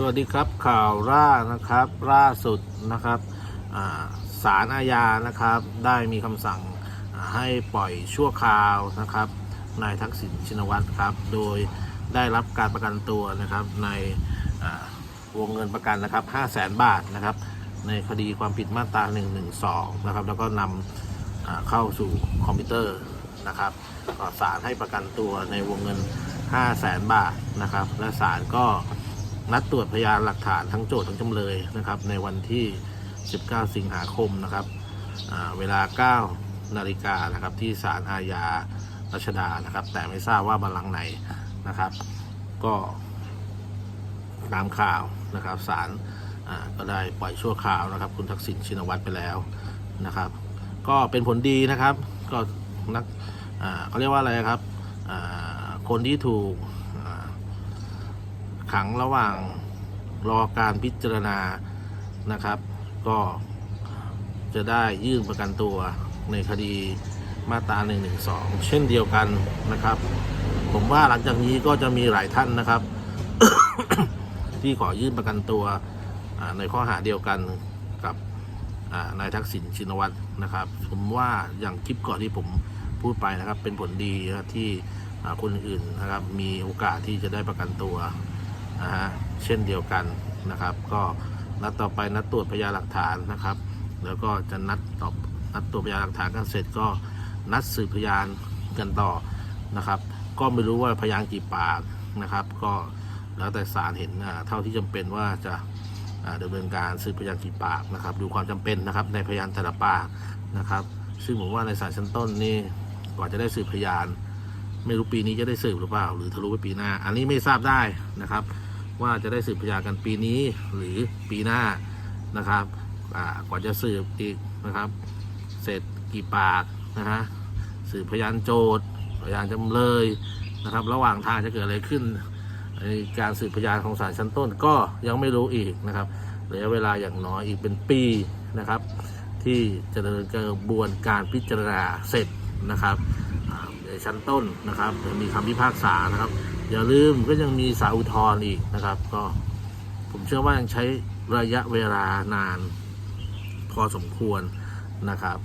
สวัสดีครับข่าวล่านะครับล่าสุดนะครับอ่าศาลอาญานะครับ ได้มีคำสั่งให้ปล่อยชั่วคราวนะครับนายทักษิณชินวัตรครับ โดยได้รับการประกันตัวนะครับในวงเงินประกันนะครับ5 0 0แสนบาทนะครับ ในคดีความผิดมาตรา 112 นะครับ แล้วก็นำเข้าสู่คอมพิวเตอร์นะครับก็ศาลให้ประกันตัวในวงเงิน 5 0 0แสนบาทนะครับ และศาลก็ นัดตรวจพยานหลักฐานทั้งโจทย์ทั้งจำเลยนะครับ ในวันที่ 19 สิงหาคมนะครับเวลา 9 นาฬิกานะครับที่ศาลอาญารัชดานะครับ แต่ไม่ทราบว่าบัลลังก์ไหนนะครับ ก็ตามข่าวนะครับศาลก็ได้ปล่อยชั่วคราวนะครับ คุณทักษิณชินวัตรไปแล้วนะครับ ก็เป็นผลดีนะครับ ก็นักเขาเรียกว่าอะไรครับคนที่ถูก ขังระหว่างรอการพิจารณานะครับ ก็จะได้ยื่นประกันตัวในคดีมาตรา1นึเช่นเดียวกันนะครับ ผมว่าหลังจากนี้ก็จะมีหลายท่านนะครับ ที่ขอยื่นประกันตัวในข้อหาเดียวกันกับนายทักษิณชินวัตรนะครับ ผมว่าอย่างคลิปก่อนที่ผมพูดไปนะครับ เป็นผลดีที่คนอื่นนะครับ มีโอกาสที่จะได้ประกันตัว นะฮะเช่นเดียวกันนะครับ ก็นัดต่อไปนัดตรวจพยานหลักฐานนะครับ แล้วก็จะนัดต่อนัดตรวจพยานหลักฐานกันเสร็จก็นัดสืบพยานกันต่อนะครับ ก็ไม่รู้ว่าพยานกี่ปากนะครับ ก็แล้วแต่ศาลเห็นเท่าที่จำเป็นว่าจะอ่าดำเนินการสืบพยานกี่ปากนะครับ ดูความจำเป็นนะครับในพยานแต่ละปากนะครับ ซึ่งผมว่าในศาลชั้นต้นนี่กว่าจะได้สืบพยาน ไม่รู้ปีนี้จะได้สืบหรือเปล่า หรือทะลุไปปีหน้า อันนี้ไม่ทราบได้นะครับ ว่าจะได้สืบพยานกันปีนี้หรือปีหน้านะครับกว่าจะสืบอีกนะครับ เสร็จกี่ปากนะฮะสืบพยานโจทย์พยานจำเลยนะครับ ระหว่างทางจะเกิดอะไรขึ้นในการสืบพยานของศาลชั้นต้นก็ยังไม่รู้อีกนะครับระยะเวลาอย่างน้อยอีกเป็นปีนะครับ ที่จะดำเนินกระบวนการพิจารณาเสร็จนะครับในชั้นต้นนะครับยังมีคำพิพากษานะครับ อย่าลืมก็ยังมีสาอุทธรณ์อีกนะครับ ก็ผมเชื่อว่ายังใช้ระยะเวลานาน พอสมควรนะครับ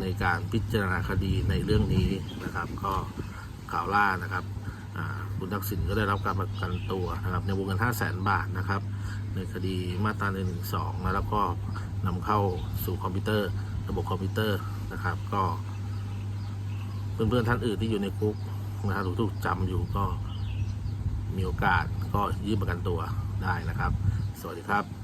ในการพิจารณาคดีในเรื่องนี้นะครับ ก็ข่าวล่านะครับคุณทักษิณก็ได้รับการประกันตัวนะครับในวงเงิน 5 0 0แสนบาทนะครับ ในคดีมาตรา1นึแล้วก็นำเข้าสู่คอมพิวเตอร์ ระบบคอมพิวเตอร์นะครับ ก็เพื่อนๆท่านอื่นที่อยู่ในคุกนะครับถูกถูกจำอยู่ก็ มีโอกาสก็ยื่นประกันตัวได้นะครับ สวัสดีครับ